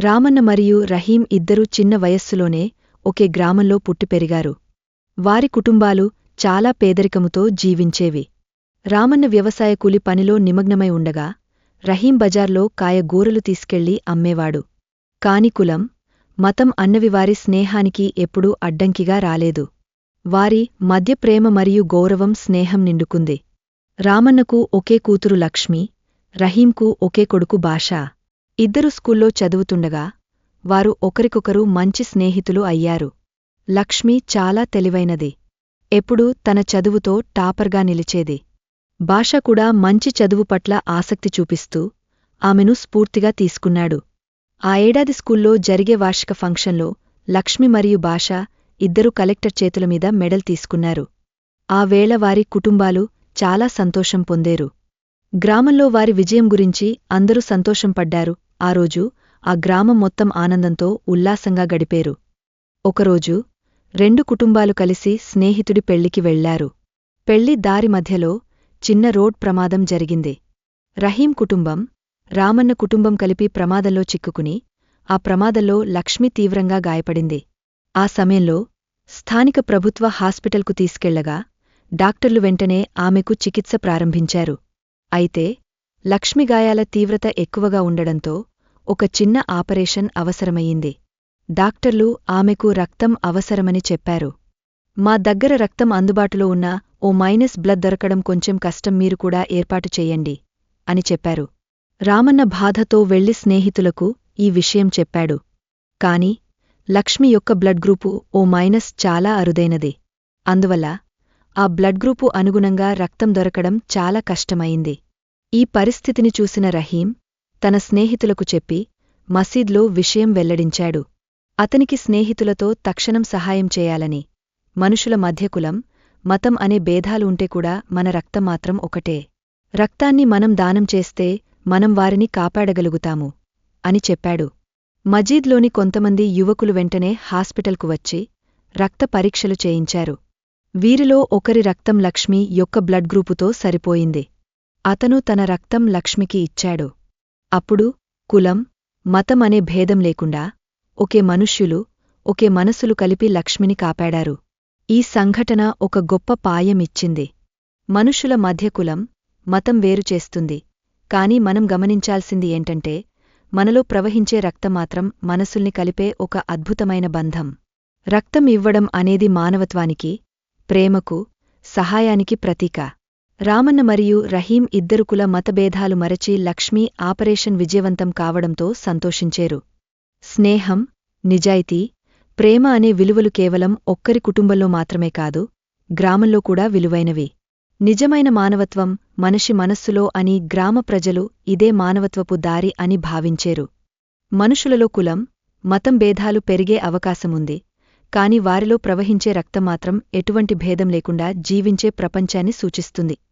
రామన్న మరియు రహీం ఇద్దరూ చిన్న వయస్సులోనే ఒకే గ్రామంలో పుట్టి పెరిగారు. వారి కుటుంబాలు చాలా పేదరికముతో జీవించేవి. రామన్న వ్యవసాయ కూలి పనిలో నిమగ్నమై ఉండగా రహీం బజార్లో కాయగూరలు తీసుకెళ్ళి అమ్మేవాడు. కాని కులం మతం అన్నవి వారి స్నేహానికి ఎప్పుడూ అడ్డంకిగా రాలేదు. వారి మధ్య ప్రేమ మరియు గౌరవం స్నేహం నిండుకుంది. రామన్నకు ఒకే కూతురు లక్ష్మి రహీంకు ఒకే కొడుకు భాషా ఇద్దరు స్కూల్లో చదువుతుండగా వారు ఒకరికొకరు మంచి స్నేహితులు అయ్యారు. లక్ష్మి చాలా తెలివైనది. ఎప్పుడూ తన చదువుతో టాపర్గా నిలిచేది. భాష కూడా మంచి చదువు పట్ల ఆసక్తి చూపిస్తూ ఆమెను స్ఫూర్తిగా తీసుకున్నాడు. ఆ ఏడాది స్కూల్లో జరిగే వార్షిక ఫంక్షన్లో లక్ష్మి మరియు భాష ఇద్దరు కలెక్టర్ చేతుల మీద మెడల్ తీసుకున్నారు. ఆ వేళ వారి కుటుంబాలు చాలా సంతోషం పొందేరు. గ్రామంలో వారి విజయం గురించి అందరూ సంతోషం పడ్డారు. ఆ రోజు ఆ గ్రామం మొత్తం ఆనందంతో ఉల్లాసంగా గడిపేరు. ఒకరోజు రెండు కుటుంబాలు కలిసి స్నేహితుడి పెళ్ళికి వెళ్ళారు పెళ్ళి దారి మధ్యలో చిన్న రోడ్ ప్రమాదం జరిగింది. రహీం కుటుంబం రామన్న కుటుంబం కలిపి ప్రమాదంలో చిక్కుకుని ఆ ప్రమాదంలో లక్ష్మి తీవ్రంగా గాయపడింది. ఆ సమయంలో స్థానిక ప్రభుత్వ హాస్పిటల్కు తీసుకెళ్ళగా డాక్టర్లు వెంటనే ఆమెకు చికిత్స ప్రారంభించారు. అయితే లక్ష్మి గాయాల తీవ్రత ఎక్కువగా ఉండడంతో ఒక చిన్న ఆపరేషన్ అవసరమయ్యింది. డాక్టర్లు ఆమెకు రక్తం అవసరమని చెప్పారు. మా దగ్గర రక్తం అందుబాటులో ఉన్న ఓ మైనస్ బ్లడ్ దొరకడం కొంచెం కష్టం మీరు కూడా ఏర్పాటు చెయ్యండి అని చెప్పారు. రామన్న బాధతో వెళ్ళి స్నేహితులకు ఈ విషయం చెప్పాడు. కాని లక్ష్మి యొక్క బ్లడ్ గ్రూపు ఓ మైనస్ చాలా అరుదైనది. అందువల్ల ఆ బ్లడ్ గ్రూపు అనుగుణంగా రక్తం దొరకడం చాలా కష్టమైంది. ఈ పరిస్థితిని చూసిన రహీం తన స్నేహితులకు చెప్పి మసీద్లో విషయం వెల్లడించాడు. అతనికి స్నేహితులతో తక్షణం సహాయం చేయాలని మనుషుల మధ్యకులం మతం అనే భేదాలు ఉంటే కూడా మన రక్తం మాత్రం ఒకటే. రక్తాన్ని మనం దానం చేస్తే మనం వారిని కాపాడగలుగుతాము అని చెప్పాడు. మజీద్లోని కొంతమంది యువకులు వెంటనే హాస్పిటల్కు వచ్చి రక్త పరీక్షలు చేయించారు. వీరిలో ఒకరి రక్తం లక్ష్మి యొక్క బ్లడ్ గ్రూపుతో సరిపోయింది. అతను తన రక్తం లక్ష్మికి ఇచ్చాడు. అప్పుడు కులం మతం అనే భేదం లేకుండా ఒకే మనుష్యులు ఒకే మనసులు కలిపి లక్ష్మిని కాపాడారు. ఈ సంఘటన ఒక గొప్ప పాయమిచ్చింది. మనుషుల మధ్య కులం మతం వేరు చేస్తుంది. కాని మనం గమనించాల్సింది ఏంటంటే మనలో ప్రవహించే రక్తమాత్రం మనసుల్ని కలిపే ఒక అద్భుతమైన బంధం. రక్తం ఇవ్వడం అనేది మానవత్వానికి ప్రేమకు సహాయానికి ప్రతీక. రామన్న మరియు రహీం ఇద్దరు కుల మతభేదాలు మరచి లక్ష్మీ ఆపరేషన్ విజయవంతం కావడంతో సంతోషించేరు. స్నేహం నిజాయితీ ప్రేమ అనే విలువలు కేవలం ఒక్కరి కుటుంబంలో మాత్రమే కాదు గ్రామంలో కూడా విలువైనవి. నిజమైన మానవత్వం మనిషి మనస్సులో అని గ్రామ ప్రజలు ఇదే మానవత్వపు దారి అని భావించేరు. మనుషులలో కులం మతం భేదాలు పెరిగే అవకాశముంది కాని వారిలో ప్రవహించే రక్తం మాత్రం ఎటువంటి భేదం లేకుండా జీవించే ప్రపంచాన్ని సూచిస్తుంది.